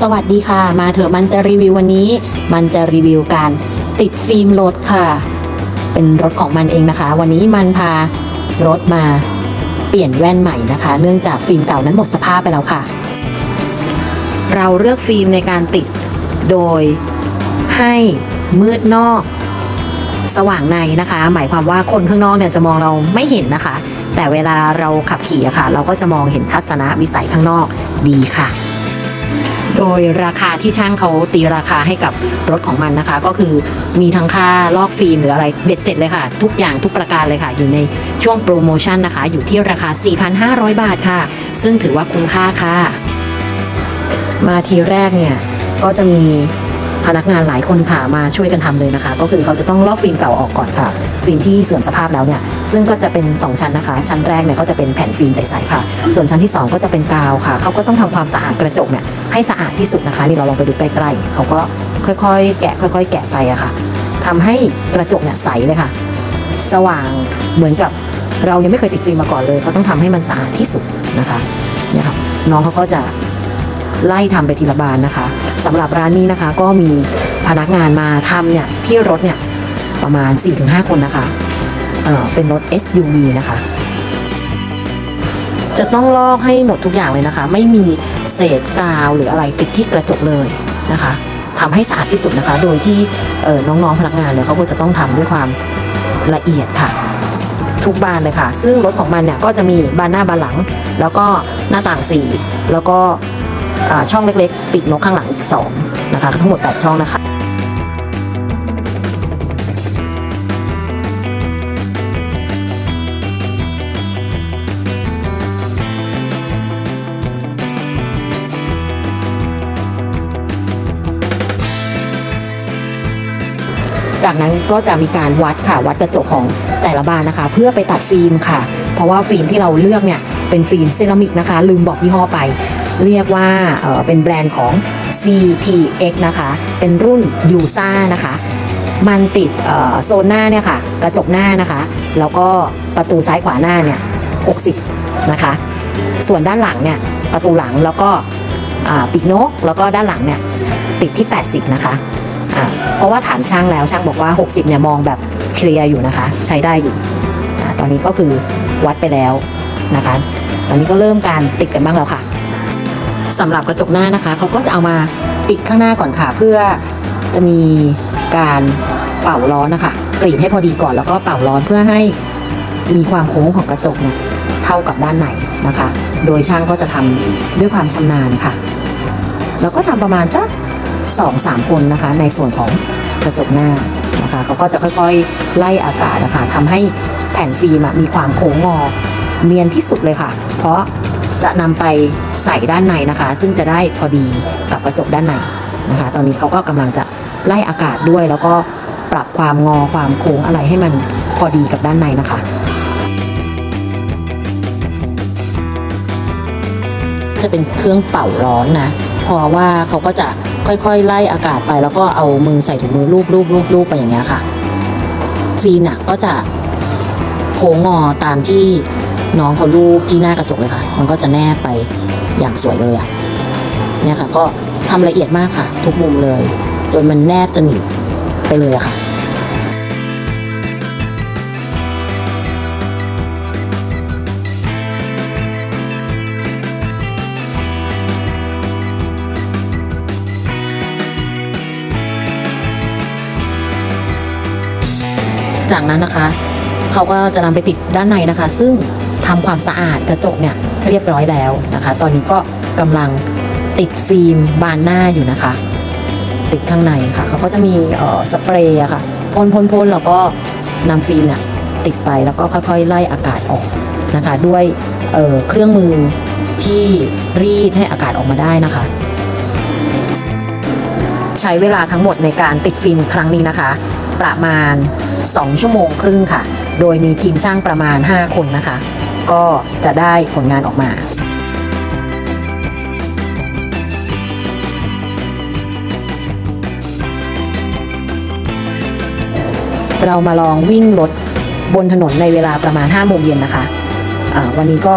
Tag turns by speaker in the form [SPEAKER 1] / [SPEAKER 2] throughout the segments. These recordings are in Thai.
[SPEAKER 1] สวัสดีค่ะ มาเถอะมันจะรีวิววันนี้ มันจะรีวิวการติดฟิล์มรถค่ะ เป็นรถของมันเองนะคะ วันนี้มันพารถมาเปลี่ยนแว่นใหม่นะคะ เนื่องจากฟิล์มเก่านั้นหมดสภาพไปแล้วค่ะ เราเลือกฟิล์มในการติดโดยให้มืดนอก สว่างในนะคะ หมายความว่าคนข้างนอกเนี่ยจะมองเราไม่เห็นนะคะ แต่เวลาเราขับขี่อะค่ะ เราก็จะมองเห็นทัศนวิสัยข้างนอกดีค่ะ โดยราคาที่ช่างเขาตีราคาให้กับรถของมันนะคะ ก็คือมีทั้งค่าลอกฟิล์มหรืออะไรเบ็ดเสร็จเลยค่ะ ทุกอย่างทุกประการเลยค่ะ อยู่ในช่วงโปรโมชั่นนะคะ อยู่ที่ราคา 4,500 บาทค่ะ ซึ่งถือว่าคุ้มค่าค่ะ มาทีแรกเนี่ยก็จะมี พนักงานหลายคนค่ะมาช่วยกันทำเลยนะคะ ก็คือเขาจะต้องลอกฟิล์มเก่าออกก่อนค่ะ ฟิล์มที่เสื่อมสภาพแล้วเนี่ยซึ่งก็จะเป็น 2 ชั้นนะคะ ชั้นแรกเนี่ยก็จะเป็นแผ่นฟิล์มใสๆค่ะ ส่วนชั้นที่ 2 ก็จะเป็นกาวค่ะ เขาก็ต้องทำความสะอาดกระจกเนี่ยให้สะอาดที่สุดนะคะนี่เราลองไปดูใกล้ๆเขาก็ค่อยๆ แกะค่อย ๆ แกะไปอะค่ะทำให้กระจกเนี่ยใสเลยค่ะ สว่างเหมือนกับเรายังไม่เคยติดฟิล์มมาก่อนเลยเขาต้องทำให้มันสะอาดที่สุดนะคะเนี่ยค่ะน้องเขาก็จะไล่ทำไปทีละบานนะคะ สำหรับร้านนี้นะคะ ก็มีพนักงานมาทำเนี่ยที่รถเนี่ยประมาณ 4-5 คนนะคะเออเป็นรถ SUV นะคะ จะต้องลอกให้หมดทุกอย่างเลยนะคะ ไม่มีเศษกาวหรืออะไรติดที่กระจกเลยนะคะทำให้สะอาดที่สุดนะคะ โดยที่น้องๆพนักงานเนี่ยเขาก็จะต้องทำด้วยความละเอียดค่ะ ทุกบานเลยค่ะ ซึ่งรถของมันเนี่ยก็จะมีบานหน้าบานหลัง แล้วก็หน้าต่างสี่แล้วก็ ช่องเล็กๆ ปีกนกข้างหลังอีก2นะคะทั้งหมด 8 ช่องนะคะจากนั้นก็จะมีการวัดค่ะวัดกระจกของแต่ละบานนะคะ เพื่อไปตัดฟิล์มค่ะ เพราะว่าฟิล์มที่เราเลือกเนี่ยเป็นฟิล์มเซรามิกนะคะ ลืมบอกยี่ห้อไป เรียกว่าเอ่อเป็นแบรนด์ของ CTX นะคะ เป็นรุ่น u s a นะคะ มันติดโซนหน้าเนี่ยค่ะ กระจกหน้านะคะ แล้วก็ประตูซ้ายขวาหน้าเนี่ย 60 นะคะ ส่วนด้านหลังเนี่ย ประตูหลังแล้วก็ปีกนก แล้วก็ด้านหลังเนี่ย ติดที่ 80 นะคะเพราะว่าถามช่างแล้วช่างบอกว่า 60 เนี่ยมองแบบเคลียร์อยู่นะคะ ใช้ได้อยู่อตอนนี้ก็คือวัดไปแล้วนะคะ ตอนนี้ก็เริ่มการติดกันบ้างแล้วค่ะ สำหรับกระจกหน้านะคะ เขาก็จะเอามาปิดข้างหน้าก่อนค่ะ เพื่อจะมีการเป่าร้อนนะคะกรีดให้พอดีก่อนแล้วก็เป่าร้อนเพื่อให้มีความโค้งของกระจกเนี่ยเท่ากับด้านในนะคะ โดยช่างก็จะทำด้วยความชำนาญค่ะ แล้วก็ทำประมาณสักสองสามคนนะคะ ในส่วนของกระจกหน้านะคะเขาก็จะค่อยๆไล่อากาศนะคะทำให้แผ่นฟิล์มมีความโค้งงอเนียนที่สุดเลยค่ะ เพราะ จะนำไปใส่ด้านในนะคะ ซึ่งจะได้พอดีกับกระจกด้านในนะคะ ตอนนี้เขาก็กำลังจะไล่อากาศด้วย แล้วก็ปรับความงอความโค้งอะไรให้มันพอดีกับด้านในนะคะจะเป็นเครื่องเป่าร้อนนะเพราะว่าเขาก็จะค่อยๆ ไล่อากาศไป แล้วก็เอามือใส่ถุงมือรูปรูปรูปรูปไปอย่างเงี้ยค่ะ ฟิล์มน่ะก็จะโค้งงอตามที่ น้องเขารูปที่หน้ากระจกเลยค่ะ มันก็จะแนบไปอย่างสวยเลยอะเนี่ยค่ะก็ทำละเอียดมากค่ะ ทุกมุมเลย จนมันแนบสนิทไปเลยอะค่ะจากนั้นนะคะ เขาก็จะนำไปติดด้านในนะคะ ซึ่ง ทำความสะอาดกระจกเนี่ยเรียบร้อยแล้วนะคะ ตอนนี้ก็กำลังติดฟิล์มบานหน้าอยู่นะคะ ติดข้างในค่ะเขาก็จะมีสเปรย์ค่ะพ่นพ่นพ่นแล้วก็นำฟิล์มเนี่ยติดไปแล้วก็ค่อยๆ ไล่อากาศออกนะคะ ด้วยเเครื่องมือที่รีดให้อากาศออกมาได้นะคะ ใช้เวลาทั้งหมดในการติดฟิล์มครั้งนี้นะคะ ประมาณ 2 ชั่วโมงครึ่งค่ะ โดยมีทีมช่างประมาณ 5 คนนะคะ ก็จะได้ผลงานออกมาเรามาลองวิ่งรถบนถนนในเวลาประมาณ5โมงเย็นนะคะอ่าวันนี้ก็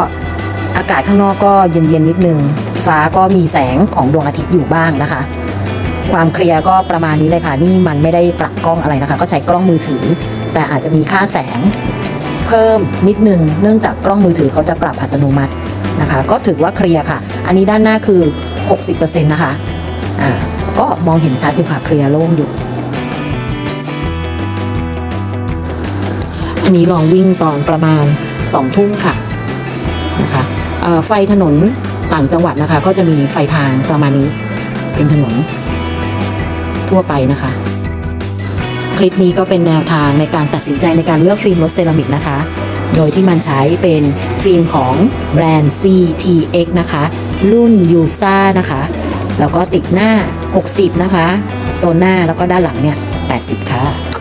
[SPEAKER 1] อากาศข้างนอกก็เย็นๆนิดนึง ฟ้าก็มีแสงของดวงอาทิตย์อยู่บ้างนะคะ ความเคลียร์ก็ประมาณนี้เลยค่ะ นี่มันไม่ได้ปรับกล้องอะไรนะคะ ก็ใช้กล้องมือถือ แต่อาจจะมีค่าแสง เพิ่มนิดนึง เนื่องจากกล้องมือถือเขาจะปรับอัตโนมัตินะคะ ก็ถือว่าเคลียร์ค่ะ อันนี้ด้านหน้าคือ 60%นะคะอ่าก็มองเห็นชัดอยู่ค่ะเคลียร์โล่งอยู่ อันนี้ลองวิ่งตอนประมาณ2ทุ่มค่ะนะคะไฟถนนต่างจังหวัดนะคะ ก็จะมีไฟทางประมาณนี้ เป็นถนนทั่วไปนะคะ คลิปนี้ก็เป็นแนวทางในการตัดสินใจในการเลือกฟิล์มรถเซรามิกนะคะ โดยที่มันใช้เป็นฟิล์มของแบรนด์ CTX นะคะ รุ่นยูซ่านะคะ แล้วก็ติดหน้า 60 นะคะ โซนหน้าแล้วก็ด้านหลังเนี่ย 80 ค่ะ